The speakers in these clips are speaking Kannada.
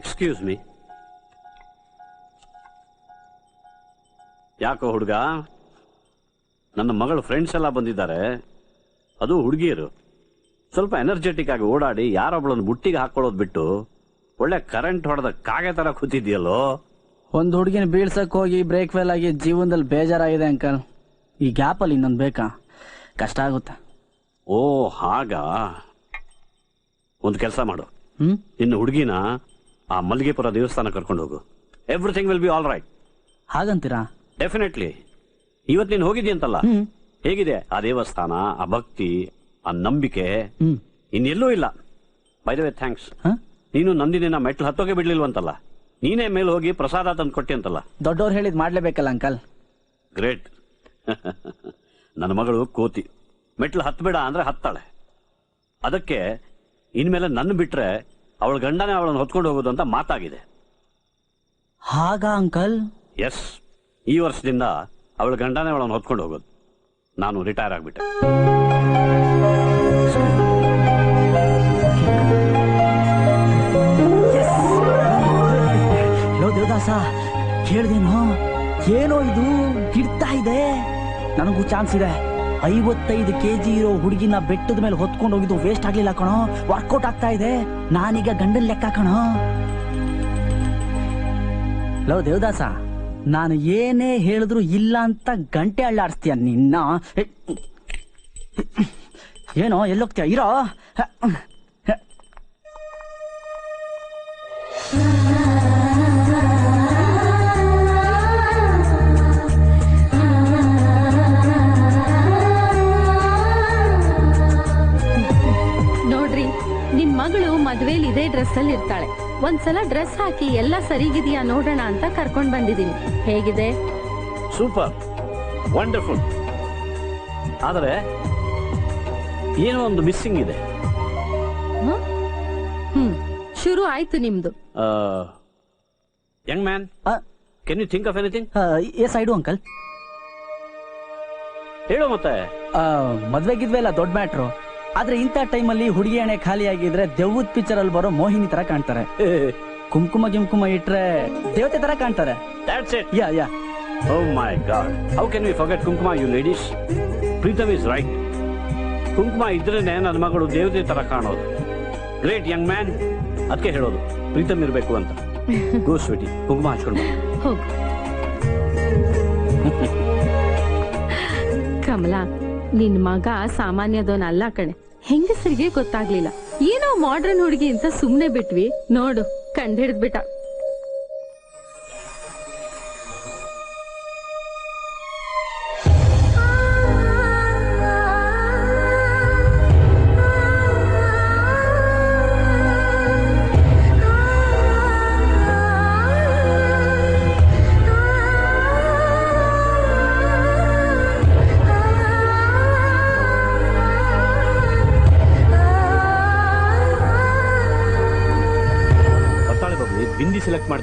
ಎಕ್ಸ್ಕ್ಯೂಸ್ ಮೀ ಯಾಕೋ ಹುಡುಗ? ನನ್ನ ಮಗಳು ಫ್ರೆಂಡ್ಸ್ ಎಲ್ಲ ಬಂದಿದ್ದಾರೆ. ಅದು ಹುಡುಗಿಯರು. ಸ್ವಲ್ಪ ಎನರ್ಜೆಟಿಕ್ ಆಗಿ ಓಡಾಡಿ ಯಾರೊಬ್ಳನ್ನು ಬುಟ್ಟಿಗೆ ಹಾಕೊಳ್ಳೋದು ಬಿಟ್ಟು ಒಳ್ಳೆ ಕರೆಂಟ್ ಹೊಡೆದ ಕಾಗೆ ತರ ಕೂತಿದ್ಯಲ್ಲೋ? ಒಂದು ಹುಡುಗಿನ ಬೀಳ್ಸಕ್ ಹೋಗಿ ಬ್ರೇಕ್ ಫೇಲ್ ಆಗಿ ಜೀವನದಲ್ಲಿ ಬೇಜಾರಾಗಿದೆ ಅಂಕಲ್. ಈ ಗ್ಯಾಪ್ ಅಲ್ಲಿ ಇನ್ನೊಂದ್ ಬೇಕಾ? ಕಷ್ಟ ಆಗುತ್ತೆ. ಓ ಹಾಗ? ಒಂದು ಕೆಲಸ ಮಾಡು. ಹ್ಮ್? ನಿನ್ನ ಹುಡುಗಿನ ಆ ಮಲ್ಲಿಗೆಪುರ ದೇವಸ್ಥಾನ ಕರ್ಕೊಂಡು ಹೋಗು. Everything will be all right ಹಾಗಂತೀರಾ? Definitely ಇವತ್ತು ನೀನು ಹೋಗಿದ್ಯಂತಲ್ಲ ಹೇಗಿದೆ? ಆ ದೇವಸ್ಥಾನ ಆ ಭಕ್ತಿ ಆ ನಂಬಿಕೆ ಇನ್ನೆಲ್ಲೂ ಇಲ್ಲ. By the way thanks? ನೀನು ನಂದಿನಿನ ಮೆಟ್ಲು ಹತ್ತೋಕೆ ಬಿಡ್ಲಿಲ್ವಂತಲ್ಲ ನೀನೇ ಮೇಲೆ ಹೋಗಿ ಪ್ರಸಾದ ತಂದು ಕೊಟ್ಟಿ ಅಂತಲ್ಲ? ದೊಡ್ಡವ್ರು ಹೇಳಿದ್ ಮಾಡ್ಲೇಬೇಕಲ್ಲ ಅಂಕಲ್? ಗ್ರೇಟ್ ನನ್ನ ಮಗಳು ಕೋತಿ. ಮೆಟ್ಲು ಹತ್ತಬೇಡ ಅಂದ್ರೆ ಹತ್ತಾಳೆ. ಅದಕ್ಕೆ ಇನ್ಮೇಲೆ ನನ್ನ ಬಿಟ್ರೆ ಅವಳ ಗಂಡನೇ ಅವಳನ್ನು ಹೊತ್ಕೊಂಡು ಹೋಗೋದು ಅಂತ ಮಾತಾಗಿದೆ. ಹಾಗ ಅಂಕಲ್? ಎಸ್ ಈ ವರ್ಷದಿಂದ ಅವಳ ಗಂಡನೇ ಅವಳನ್ನು ಹೊತ್ಕೊಂಡು ಹೋಗೋದು. ನಾನು ರಿಟೈರ್ ಆಗ್ಬಿಟ್ಟೆ. ಲೋ ದೇವದಾಸ. ಕೇಳ್ದೇನೋ? ಏನೋ ಇದು ಗಿಡ್ತಾ ಇದೆ. ನನಗೂ ಚಾನ್ಸ್ ಇದೆ. ಐವತ್ತೈದು ಕೆ ಜಿ ಇರೋ ಹುಡುಗಿನ ಬೆಟ್ಟದ ಮೇಲೆ ಹೊತ್ಕೊಂಡು ಹೋಗಿದ್ದು ವೇಸ್ಟ್ ಆಗ್ಲಿಲ್ಲ ಕಣೋ. ವರ್ಕೌಟ್ ಆಗ್ತಾ ಇದೆ. ನಾನೀಗ ಗಂಡನ್ ಲೆಕ್ಕ ಕಣೋ. ಲೋ ದೇವದಾಸ, ನಾನು ಏನೇ ಹೇಳಿದ್ರು ಇಲ್ಲ ಅಂತ ಗಂಟೆ ಅಳ್ಳಾಡಿಸ್ತೀಯ ನಿನ್ನ? ಏನೋ, ಎಲ್ಲೋಗ್ತೀಯ? ಇರೋ. ಮದ್ವೆಲಿ ಇದೇ ಡ್ರೆಸ್ ಅಲ್ಲಿ ಇರ್ತಾಳೆ. ಒಂದ್ಸಲ ಡ್ರೆಸ್ ಹಾಕಿ ಎಲ್ಲ ಸರಿಗಿದೆಯಾ ನೋಡೋಣ ಅಂತ ಕರ್ಕೊಂಡ್ ಬಂದಿದೀನಿ ಹೇಗಿದೆ? ಸೂಪರ್. ವಂಡರ್ಫುಲ್ ಆದರೆ ಏನೋ ಒಂದು ಮಿಸ್ಸಿಂಗ್ ಇದೆ. ಹ್ಮ್? ಹ್ಮ್. ಶುರು ಆಯ್ತು ನಿಮ್ದು. ಯಂಗ್ ಮ್ಯಾನ್ ಆ, can you think of anything as I do uncle ಹೇಳು ಮತ್ತೆ. ಮದ್ವೆ ಗಿದ್ವೆ ಎಲ್ಲ ದೊಡ್ಡ ಮ್ಯಾಟ್ರು ಆದ್ರೆ ಇಂಥ ಟೈಮಲ್ಲಿ ಹುಡುಗಿ ಹಣೆ ಖಾಲಿ ಆಗಿದ್ರೆ ದೆವ್ವದ್ ಪಿಕ್ಚರ್ ಅಲ್ಲಿ ಬರೋ ಮೋಹಿನಿ ತರ ಕಾಣ್ತಾರೆ. ಕುಂಕುಮ ಗಿಂಕುಮ ಇಟ್ರೆ ದೇವತೆ ತರ ಕಾಣ್ತಾರೆ. That's it. Yeah yeah Oh my God. How can we forget Kunkuma, you ladies? Preetham is right Kunkuma ಇದ್ರೇನೆ ನನ್ನ ಮಗಳು ದೇವತೆ ತರ ಕಾಣೋದು. ಗ್ರೇಟ್ ಯಂಗ್ ಮ್ಯಾನ್ ಅದಕ್ಕೆ ಹೇಳೋದು ಪ್ರೀತಮ್ ಇರಬೇಕು ಅಂತ. ಗೋ ಸ್ವೀಟಿ ಕುಂಕುಮ ಹಚ್ಕೊಂಡು ಬಾ. ಹೋಗು. ಕಮಲಾ ನಿನ್ ಮಗ ಸಾಮಾನ್ಯದವನಲ್ಲ ಕಣೆ. ಹೆಂಗಸರಿಗೆ ಗೊತ್ತಾಗ್ಲಿಲ್ಲ. ಏನೋ ಮಾಡ್ರನ್ ಹುಡುಗಿ ಅಂತ ಸುಮ್ನೆ ಬಿಟ್ವಿ. ನೋಡು ಕಂಡ್ ಹಿಡಿದ್ಬಿಟ್ಟ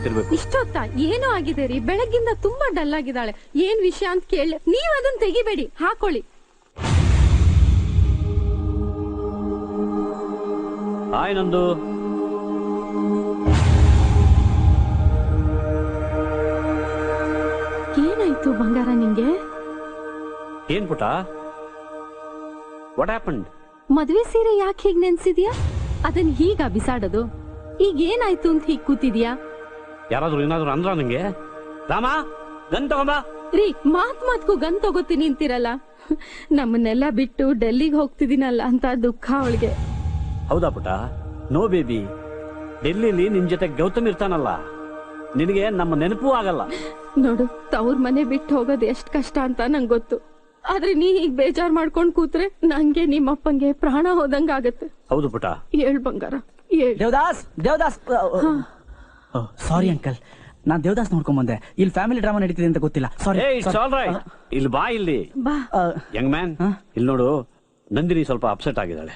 ಮಾಡ್ತಿರ್ಬೇಕು ಇಷ್ಟೊತ್ತ? ಏನೋ ಆಗಿದೆ ರೀ? ಬೆಳಗ್ಗಿಂದ ತುಂಬಾ ಡಲ್ ಆಗಿದ್ದಾಳೆ. ಏನ್ ವಿಷಯ ಅಂತ ಕೇಳ. ನೀವ್ ಅದನ್ನ ತೆಗಿಬೇಡಿ. ಹಾಕೊಳ್ಳಿ. ಹಾಯ್ ನಂದು. ಏನಾಯ್ತು ಬಂಗಾರ ನಿಂಗೆ? ಏನ್ ಪುಟ? ವಾಟ್ ಹ್ಯಾಪನ್ ಮದ್ವೆ ಸೀರೆ ಯಾಕೆ ಹೀಗ್ ನೆನ್ಸಿದ್ಯಾ? ಅದನ್ ಹೀಗ ಬಿಸಾಡೋದು. ಈಗ ಏನಾಯ್ತು ಅಂತ ಹೀಗ್ ಕೂತಿದ್ಯಾ? ಯಾರಾದ್ರೂ ಏನಾದ್ರು ಅಂದ್ರ ನಂಗೆ? ರಾಮ ಗನ್ ತಗೊಂಬ. ರೀ ಮಾತ್ ಮಾತ್ಕು ಗನ್ ತಗೋತೀನಿ ಅಂತೀರಲ್ಲ ನಮ್ಮನ್ನೆಲ್ಲ ಬಿಟ್ಟು ಡೆಲ್ಲಿಗೆ ಹೋಗ್ತಿದೀನಲ್ಲ ಅಂತ ದುಃಖ ಅವಳಿಗೆ. ಹೌದಾ ಪುಟ ನೋ ಬೇಬಿ. ಡೆಲ್ಲಿಲಿ ನಿನ್ ಜೊತೆ ಗೌತಮ್ ಇರ್ತಾನಲ್ಲ. ನಿನಗೆ ನಮ್ಮ ನೆನಪೂ ಆಗಲ್ಲ. ನೋಡು ತವ್ರ ಮನೆ ಬಿಟ್ಟು ಹೋಗೋದು ಎಷ್ಟ್ ಕಷ್ಟ ಅಂತ ನಂಗೆ ಗೊತ್ತು. ಆದ್ರೆ ನೀ ಹೀಗ್ ಬೇಜಾರ್ ಮಾಡ್ಕೊಂಡ್ ಕೂತ್ರೆ ನಂಗೆ ನಿಮ್ಮಪ್ಪಂಗೆ ಪ್ರಾಣ ಹೋದಂಗ ಆಗತ್ತೆ ಹೌದು ಪುಟ ಹೇಳ್ ಬಂಗಾರ ಹೇಳ್. ದೇವದಾಸ್ ದೇವದಾಸ್ ಸಾರಿ ಅಂಕಲ್ ನಾನ್ ದೇವದಾಸ್ ನೋಡ್ಕೊಂಡ್ ಬಂದೆ ಇಲ್ಲಿ ಫ್ಯಾಮಿಲಿ ಡ್ರಾಮಾ ನಡೀತಿದೆ ಅಂತ ಗೊತ್ತಿಲ್ಲ. ಸಾರಿ ಇಲ್ಲಿ ಬಾ ಇಲ್ಲಿ. ಬಾ. ಯಂಗ್ ಮ್ಯಾನ್ ಹ? ಇಲ್ಲಿ ನೋಡು. ನಂದಿನಿ ಸ್ವಲ್ಪ ಅಪ್ಸೆಟ್ ಆಗಿದ್ದಾಳೆ.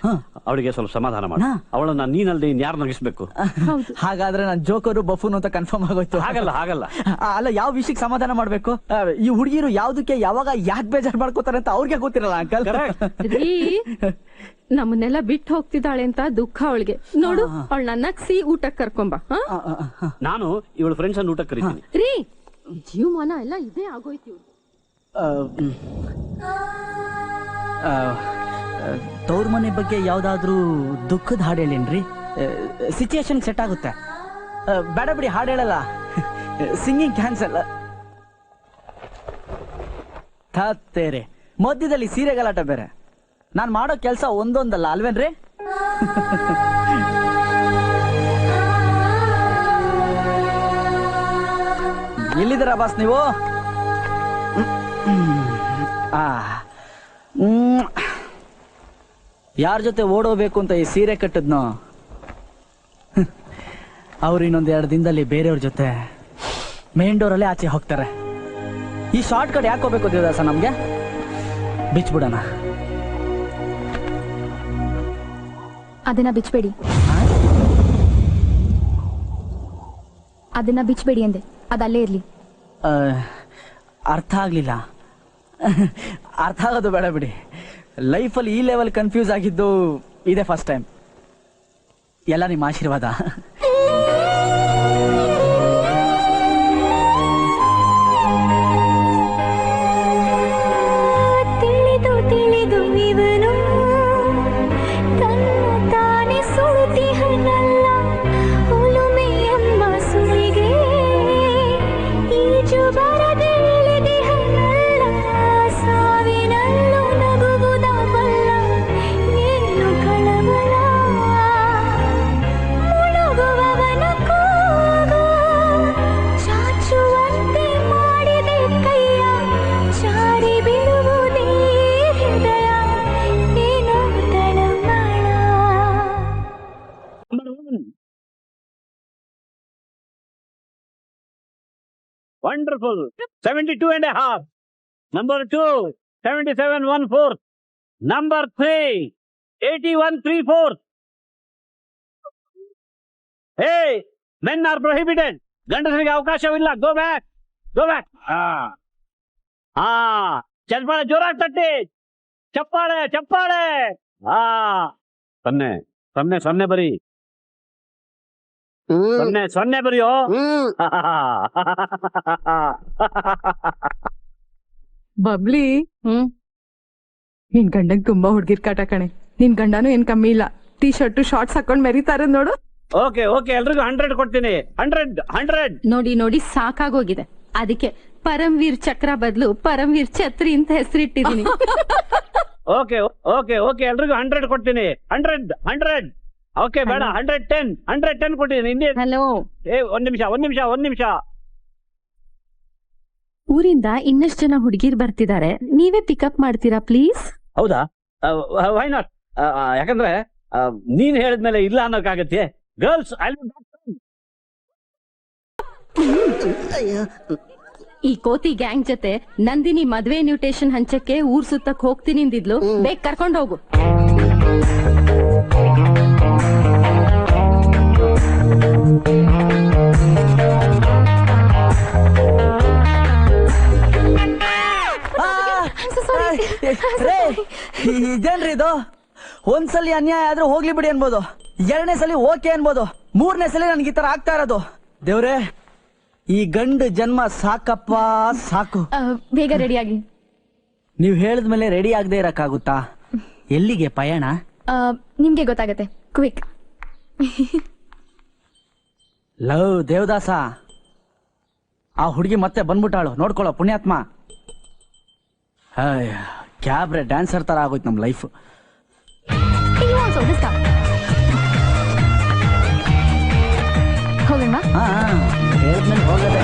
ಅವಳಿಗೆ ಸ್ವಲ್ಪ ಸಮಾಧಾನ ಮಾಡ. ನಾ? ಅವಳನ್ನ ನೀನಲ್ದೆ ಇನ್ಯಾರು ನಗಿಸ್ಬೇಕು? ಹೌದು. ಹಾಗಾದ್ರೆ ನಾನು ಜೋಕರು ಬಫೂನ್ ಅಂತ ಕನ್ಫರ್ಮ್ ಆಗೋಯ್ತು. ಹಾಗಲ್ಲ ಹಾಗಲ್ಲ. ಅಲ್ಲ ಯಾವ ವಿಷಯಕ್ಕೆ ಸಮಾಧಾನ ಮಾಡ್ಬೇಕು? ಈ ಹುಡುಗಿರು ಯಾವ್ದಕ್ಕೆ ಯಾವಾಗ ಯಾಕೆ ಬೇಜಾರ್ ಮಾಡ್ಕೋತಾರೆ ಅಂತ ಅವ್ರಿಗೆ ಗೊತ್ತಿರಲ್ಲ ಅಂಕಲ್ ನಮ್ಮನ್ನೆಲ್ಲ ಬಿಟ್ಟು ಹೋಗ್ತಿದ್ದಾಳೆ ಅಂತ ದುಃಖ ಅವಳಿಗೆ. ನೋಡು ಅವಳನ್ನ ಸಿ ಊಟಕ್ಕೆ ಕರ್ಕೊಂಬ. ಹಾ? ನಾನು ಇವಳ ಫ್ರೆಂಡ್ಸ್ ಅನ್ನು ಊಟಕ್ಕೆ ಕರಿತೀನಿ. ರೀ ಜೀವಮಾನ ಎಲ್ಲ ಇದೇ ಆಗೋಯ್ತು. ತವ್ರ ಮನೆ ಬಗ್ಗೆ ಯಾವ್ದಾದ್ರೂ ದುಃಖದ ಹಾಡು ಹೇಳೇನ್ರಿ? ಸಿಚುಯೇಷನ್ ಸೆಟ್ ಆಗುತ್ತೆ. ಬೇಡ ಬಿಡಿ, ಹಾಡು ಹೇಳಲ್ಲ. ಸಿಂಗಿಂಗ್ ಕ್ಯಾನ್ಸಲ್ ತತ್ತೇರೆ ಮಧ್ಯದಲ್ಲಿ ಸೀರೆ ಗಲಾಟ ಬೇರೆ. ನಾನು ಮಾಡೋ ಕೆಲಸ ಒಂದೊಂದಲ್ಲ, ಅಲ್ವೇನ್ರಿ? ಎಲ್ಲಿದ್ದೀರಾ ಬಾಸ್ ನೀವು? ಆ ಯಾರ ಜೊತೆ ಓಡೋಬೇಕು ಅಂತ ಈ ಸೀರೆ ಕಟ್ಟದ್ನೋ? ಅವ್ರು ಇನ್ನೊಂದ್ ಎರಡು ದಿನದಲ್ಲಿ ಬೇರೆಯವ್ರ ಜೊತೆ ಮೇನ್ ಡೋರಲ್ಲೇ ಆಚೆ ಹೋಗ್ತಾರೆ. ಈ ಶಾರ್ಟ್ ಕಟ್ ಯಾಕೆ ಹೋಗ್ಬೇಕು ದೇವದಾಸ ನಮ್ಗೆ? ಬಿಚ್ಬಿಡೋಣ. ಅದನ್ನ ಬಿಚ್ಚಬೇಡಿ ಅದನ್ನ ಬಿಚ್ಚಬೇಡಿ ಅಂದೆ. ಅದಲ್ಲೇ ಇರ್ಲಿ. ಅರ್ಥ ಆಗ್ಲಿಲ್ಲ. ಅರ್ಥ ಆಗೋದು ಬೇಡ ಬಿಡಿ. ಲೈಫಲ್ಲಿ ಈ ಲೆವೆಲ್ ಕನ್ಫ್ಯೂಸ್ ಆಗಿದ್ದು ಇದೇ ಫಸ್ಟ್ ಟೈಮ್ ಎಲ್ಲ ನಿಮ್ಮ ಆಶೀರ್ವಾದ. Wonderful seventy two and half number two seventy seven one four number three eighty one three four hey men are prohibited ಗಂಡಸರಿಗೆ ಅವಕಾಶವಿಲ್ಲ ಗೋ ಬ್ಯಾಕ್ ಗೋ ಬ್ಯಾಕ್ ಹಾ ಚಪ್ಪಾಳೆ ಜೋರಾಗಿ ತಟ್ಟಿ ಚಪ್ಪಾಳೆ ಚಪ್ಪಾಳೆ ಹಾ ಸೊನ್ನೆ ಸೊನ್ನೆ ಸೊನ್ನೆ ಬರಿ ಸೊನ್ನೆ ಸೊನ್ನೆ ಬರೆಯೋ? ಬಬ್ಲಿ ಹ್ಮ್. ನಿನ್ ಗಂಡಂಗ್ ತುಂಬಾ ಹುಡ್ಗಿರ್ ಕಾಟ ಕಣೆ. ನಿನ್ ಗಂಡನು ಏನ್ ಕಮ್ಮಿ ಇಲ್ಲ. ಟೀ ಶರ್ಟ್ ಶಾರ್ಟ್ಸ್ ಹಾಕೊಂಡ್ ಮೆರಿತಾರ ನೋಡು. ಓಕೆ ಓಕೆ ಎಲ್ರಿಗೂ ಹಂಡ್ರೆಡ್ ಕೊಡ್ತೀನಿ. Hundred hundred. ನೋಡಿ ನೋಡಿ ಸಾಕಾಗೋಗಿದೆ. ಅದಕ್ಕೆ ಪರಮ್ವೀರ್ ಚಕ್ರ ಬದಲು ಪರಮ್ವೀರ್ ಛತ್ರಿ ಅಂತ ಹೆಸರಿಟ್ಟಿದೀನಿ. ಓಕೆ ಓಕೆ ಓಕೆ ಎಲ್ರಿಗೂ ಹಂಡ್ರೆಡ್ ಕೊಡ್ತೀನಿ. Hundred hundred. ಓಕೆ ಬೇಡ ಹಂಡ್ರೆಡ್ ಟೆನ್ ಹಂಡ್ರೆಡ್ ಟೆನ್ ಕೊಟ್ಟಿದ್ದೀನಿ ಹಿಂದಿ ಹಲೋ ಏ ಒಂದ್ ನಿಮಿಷ ಒಂದ್ ನಿಮಿಷ ಒಂದ್ ನಿಮಿಷ. ಊರಿಂದ ಇನ್ನಷ್ಟು ಜನ ಹುಡುಗಿರ್ ಬರ್ತಿದ್ದಾರೆ ನೀವೇ ಪಿಕಪ್ ಮಾಡ್ತೀರಾ ಪ್ಲೀಸ್ ಹೌದಾ? ವೈ ನಾಟ್ ಯಾಕಂದ್ರೆ ಆ, ನೀನ್ ಹೇಳಿದ್ಮೇಲೆ ಇಲ್ಲ ಅನ್ನೋಕ್ಕಾಗತ್ತೆ ಗರ್ಲ್ಸ್ ಐ ಈ ಕೋತಿ ಗ್ಯಾಂಗ್ ಜೊತೆ ನಂದಿನಿ ಮದ್ವೆ ಇನ್ವಿಟೇಷನ್ ಹಂಚಕ್ಕೆ ಊರ್ ಸುತ್ತಕ್ ಹೋಗ್ತೀನಿ ಅಂದಿದ್ಲು. ಬೇಗ ಕರ್ಕೊಂಡ್ ಹೋಗು. ರೇ, ಇದೇನ್ರಿ ಇದು? ಒಂದ್ಸಲಿ ಅನ್ಯಾಯ ಆದ್ರೆ ಹೋಗ್ಲಿ ಬಿಡಿ ಅನ್ಬೋದು. ಎರಡನೇ ಸಲ ಓಕೆ ಅನ್ಬೋದು. ಮೂರನೇ ಸಲ ನನ್ಗೆ ಈ ತರ ಆಗ್ತಾ ಇರೋದು. ದೇವ್ರೆ ಈ ಗಂಡು ಜನ್ಮ ಸಾಕಪ್ಪ ಸಾಕು. ಆ, ಬೇಗ ರೆಡಿಯಾಗಿ ನೀವ್ ಹೇಳಿದ್ಮೇಲೆ ರೆಡಿ ಆಗದೆ ಇರಕ್ಕಾಗುತ್ತಾ? ಎಲ್ಲಿಗೆ ಪಯಣ? ನಿಮ್ಗೆ ಗೊತ್ತಾಗತ್ತೆ. ಕ್ವಿಕ್ ಲವ್ ದೇವದಾಸ. ಆ ಹುಡುಗಿ ಮತ್ತೆ ಬಂದ್ಬಿಟ್ಟಾಳು. ನೋಡ್ಕೊಳ್ಳೋ ಪುಣ್ಯಾತ್ಮ. ಕ್ಯಾಬ್ರೆ ಡ್ಯಾನ್ಸರ್ ತರ ಆಗೋಯ್ತು ನಮ್ ಲೈಫ್. ಹೋಗದೆ.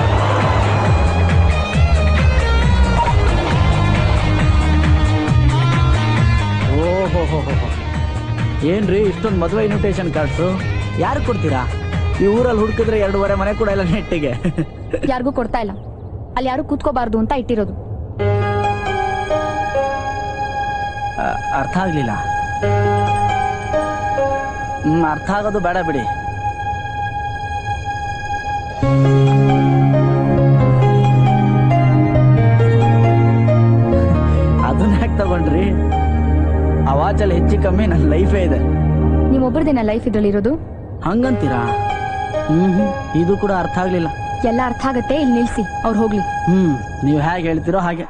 ಓಹೋ ಏನ್ರಿ ಇಷ್ಟೊಂದು ಮದುವೆ ಇನ್ವಿಟೇಷನ್ ಕಾರ್ಡ್ಸು ಯಾರು ಕೊಡ್ತೀರಾ? ಈ ಊರಲ್ಲಿ ಹುಡುಕಿದ್ರೆ ಎರಡೂವರೆ ಮನೆ ಕೂಡ ಇಲ್ಲ ನೆಟ್ಟಿಗೆ. ಯಾರಿಗೂ ಕೊಡ್ತಾ ಇಲ್ಲ. ಅಲ್ಲಿ ಯಾರು ಕೂತ್ಕೋಬಾರ್ದು ಅಂತ ಇಟ್ಟಿರೋದು. ಅರ್ಥ ಆಗ್ಲಿಲ್ಲ. ಹ್ಮ್ ಅರ್ಥ ಆಗೋದು ಬೇಡ ಬಿಡಿ. ಅದನ್ನ ಯಾಕೆ ತಗೊಂಡ್ರಿ? ಆ ವಾಚಲ್ಲಿ ಹೆಚ್ಚು ಕಮ್ಮಿ ನನ್ನ ಲೈಫೇ ಇದೆ. ನೀವೊಬ್ಬರದೇನ ಲೈಫ್ ಇದ್ರಲ್ಲಿ ಇರೋದು? ಹಂಗಂತೀರಾ? ಹ್ಮ್ ಹ್ಮ್. ಇದು ಕೂಡ ಅರ್ಥ ಆಗ್ಲಿಲ್ಲ. ಎಲ್ಲ ಅರ್ಥ ಆಗತ್ತೆ? ಇಲ್ಲಿ ನಿಲ್ಸಿ. ಅವ್ರು ಹೋಗ್ಲಿ. ಹ್ಮ್ ನೀವು ಹೇಗೆ ಹೇಳ್ತಿರೋ ಹಾಗೆ.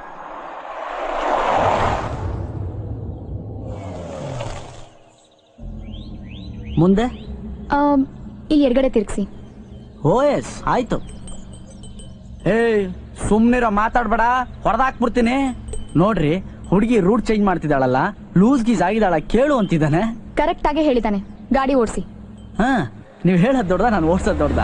ಮುಂದೆ? ಆ, ಇಲ್ಲಿ ಎಡಗಡೆ ತಿರ್ಗ್ಸಿ. ಓ ಎಸ್ ಆಯ್ತು. ಏಯ್ ಸುಮ್ನಿರೋ ಮಾತಾಡ್ಬೇಡ. ಹೊಡೆದಾಕ್ಬಿಡ್ತೀನಿ ನೋಡ್ರಿ ಹುಡುಗಿ ರೂಟ್ ಚೇಂಜ್ ಮಾಡ್ತಿದ್ದಾಳಲ್ಲ ಲೂಸ್ ಗೀಸ್ ಆಗಿದ್ದಾಳ ಕೇಳು ಅಂತಿದ್ದಾನೆ. ಕರೆಕ್ಟ್ ಆಗಿ ಹೇಳಿದಾನೆ. ಗಾಡಿ ಓಡಿಸಿ. ಹಾ. ನೀವು ಹೇಳೋದ್ ದೊಡ್ಡದ, ನಾನು ಓಡಿಸೋದು ದೊಡ್ಡದ?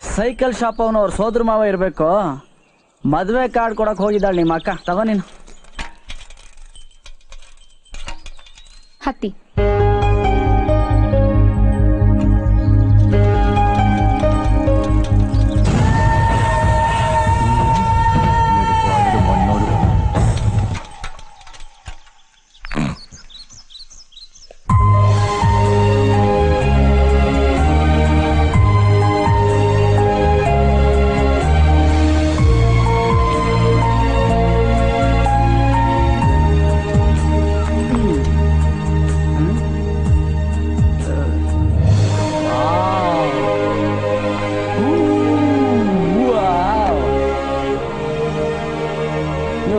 ಸೈಕಲ್ ಶಾಪ್ ಅವನು ಅವ್ರ ಸೋದ್ರ ಮಾವ ಇರಬೇಕು. ಮದುವೆ ಕಾರ್ಡ್ ಕೊಡಕ್ ಹೋಗಿದ್ದಾಳೆ ನಿಮ್ಮ ಅಕ್ಕ ತಗೋ ನೀನು. a.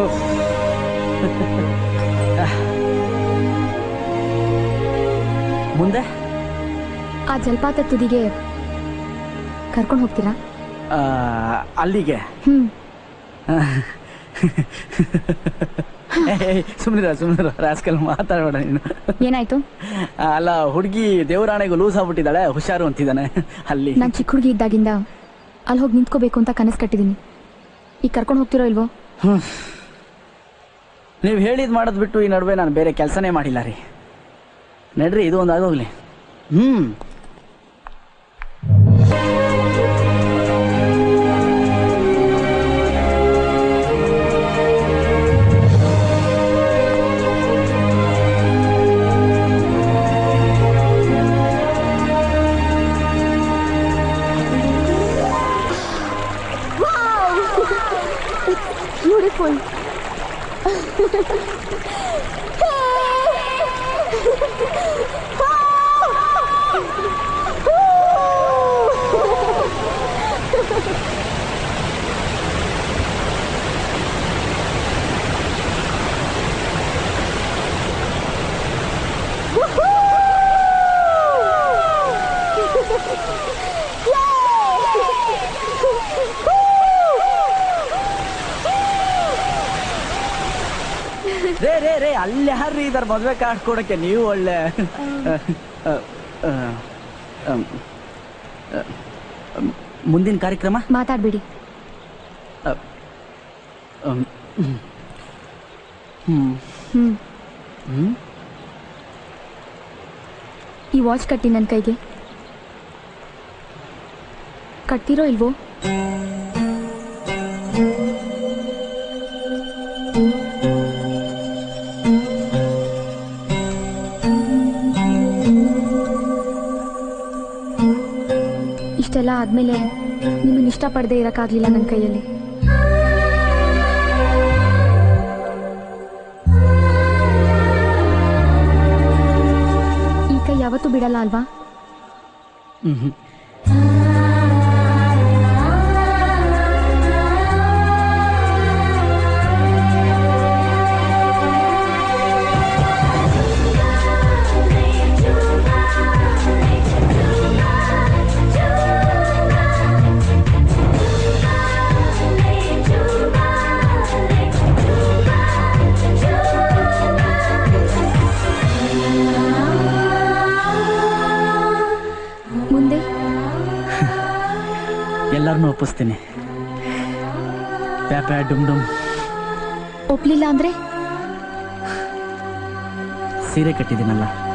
ಮುಂದೆ? ಆ ಜಲಪಾತ ತುದಿಗೆ ಕರ್ಕೊಂಡು ಹೋಗ್ತೀರಾ? ಆ, ಅಲ್ಲಿಗೆ? ಹ್ಮ್. ಸುಮ್ಮನಿರ ಸುಮ್ಮನಿರ ರಾಸ್ಕಲ್ ಮಾತಾಡಬೇಡ ನೀನು. ಏನಾಯ್ತು? ಅಲ್ಲ ಹುಡುಗಿ ದೇವರಾಣೆಗೂ ಲೂಸ್ ಆಗ್ಬಿಟ್ಟಿದ್ದಾಳೆ ಹುಷಾರು ಅಂತಿದ್ದಾನೆ ಅಲ್ಲಿ. ನಾನ್ ಚಿಕ್ಕ ಹುಡುಗಿ ಇದ್ದಾಗಿಂದ ಅಲ್ಲಿ ಹೋಗಿ ನಿಂತ್ಕೋಬೇಕು ಅಂತ ಕನಸು ಕಟ್ಟಿದೀನಿ. ಈಗ ಕರ್ಕೊಂಡು ಹೋಗ್ತಿರೋ ಇಲ್ವೋ? ನೀವು ಹೇಳಿದ್ ಮಾಡೋದ್ ಬಿಟ್ಟು ಈ ನಡುವೆ ನಾನು ಬೇರೆ ಕೆಲಸನೇ ಮಾಡಿಲ್ಲ ರೀ. ನಡ್ರಿ ಇದು ಒಂದು ಆಗೋಗ್ಲಿ. ಹ್ಮ್. Beautiful Ha ha ha! ರೇ ರೇ ರೇ ಅಲ್ಲಿ ಯಾರ್ರಿ ಇದಾರ ಮದ್ವೆ ಕಾರ್ಡ್ ಕೊಡಕ್ಕೆ ನೀವು ಒಳ್ಳೆ. ಮುಂದಿನ ಕಾರ್ಯಕ್ರಮ? ಮಾತಾಡ್ಬಿಡಿ. ಈ ವಾಚ್ ಕಟ್ಟಿ ನನ್ನ ಕೈಗೆ. ಕಟ್ತಿರೋ ಇಲ್ವೋ? ಆದ್ಮೇಲೆ ನಿಮ್ಮನ್ನ ಇಷ್ಟಪಡದೆ ಇರಕ್ಕಾಗ್ಲಿಲ್ಲ ನನ್ನ ಕೈಯಲ್ಲಿ. ಈ ಕೈ ಯಾವತ್ತೂ ಬಿಡಲ್ಲ ಅಲ್ವಾ? ಹ್ಮ್. ಎಲ್ಲರನ್ನೂ ಒಪ್ಪಿಸ್ತೀನಿ. ಪ್ಯಾಪ್ಯಾ ಡುಮ್ ಡುಮ್. ಒಪ್ಲಿಲ್ಲ ಅಂದ್ರೆ? ಸೀರೆ ಕಟ್ಟಿದ್ದೀನಲ್ಲ.